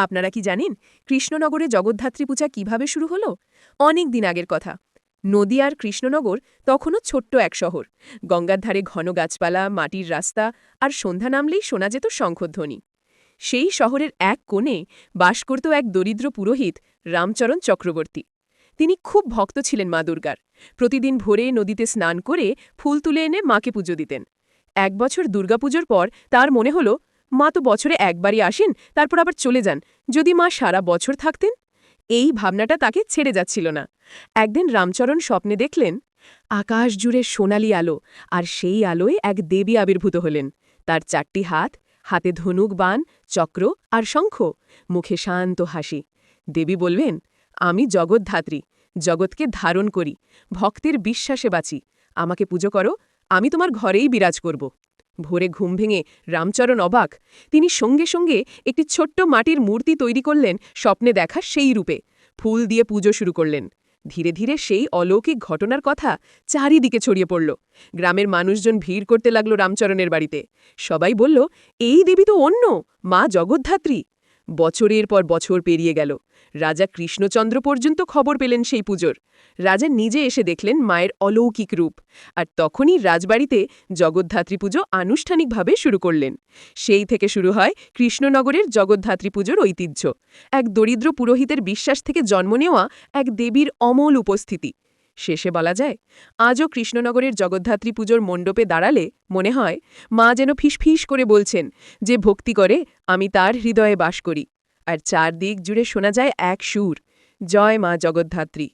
আপনারা কি জানেন কৃষ্ণনগরে জগদ্ধাত্রী পূজা কীভাবে শুরু হলো? অনেক দিন আগের কথা। নদী আর কৃষ্ণনগর তখনও ছোট্ট এক শহর। গঙ্গার ধারে ঘন গাছপালা, মাটির রাস্তা আর সন্ধ্যা নামলেই শোনা যেত শঙ্খধ্বনি। সেই শহরের এক কোণে বাস করত এক দরিদ্র পুরোহিত রামচরণ চক্রবর্তী। তিনি খুব ভক্ত ছিলেন মা দুর্গার। প্রতিদিন ভোরে নদীতে স্নান করে ফুল তুলে এনে মাকে পুজো দিতেন। এক বছর দুর্গাপুজোর পর তার মনে হলো মা তো বছরে একবারই আসেন, তারপর আবার চলে যান। যদি মা সারা বছর থাকতেন? এই ভাবনাটা তাকে ছেড়ে যাচ্ছিল না। একদিন রামচরণ স্বপ্নে দেখলেন, আকাশ জুড়ে সোনালি আলো, আর সেই আলোয় এক দেবী আবির্ভূত হলেন। তার চারটি হাত, হাতে ধনুক বান চক্র আর শঙ্খ, মুখে শান্ত হাসি। দেবী বলবেন আমি জগৎধাত্রী জগৎকে ধারণ করি, ভক্তের বিশ্বাসে বাঁচি। আমাকে পুজো করো, আমি তোমার ঘরেই বিরাজ করব। ভোরে ঘুম ভেঙে রামচরণ অবাক। তিনি সঙ্গে সঙ্গে একটি ছোট্ট মাটির মূর্তি তৈরি করলেন স্বপ্নে দেখা সেই রূপে। ফুল দিয়ে পুজো শুরু করলেন। ধীরে ধীরে সেই অলৌকিক ঘটনার কথা চারিদিকে ছড়িয়ে পড়ল। গ্রামের মানুষজন ভিড় করতে লাগল রামচরণের বাড়িতে। সবাই বলল, এই দেবী তো অন্য, মা জগদ্ধাত্রী। বছরের পর বছর পেরিয়ে গেল। রাজা কৃষ্ণচন্দ্র পর্যন্ত খবর পেলেন সেই পুজোর। রাজা নিজে এসে দেখলেন মায়ের অলৌকিক রূপ। আর তখনই রাজবাড়িতে জগদ্ধাত্রী পুজো আনুষ্ঠানিকভাবে শুরু করলেন। সেই থেকে শুরু হয় কৃষ্ণনগরের জগদ্ধাত্রী পুজোর ঐতিহ্য। এক দরিদ্র পুরোহিতের বিশ্বাস থেকে জন্ম নেওয়া এক দেবীর অমল উপস্থিতি। শেষে বলা যায়, আজও কৃষ্ণনগরের জগদ্ধাত্রী পুজোর মণ্ডপে দাঁড়ালে মনে হয়, মা যেন ফিসফিস করে বলছেন যে ভক্তি করে, আমি তার হৃদয়ে বাস করি। আর চারদিক জুড়ে শোনা যায় এক সুর, জয় মা জগদ্ধাত্রী।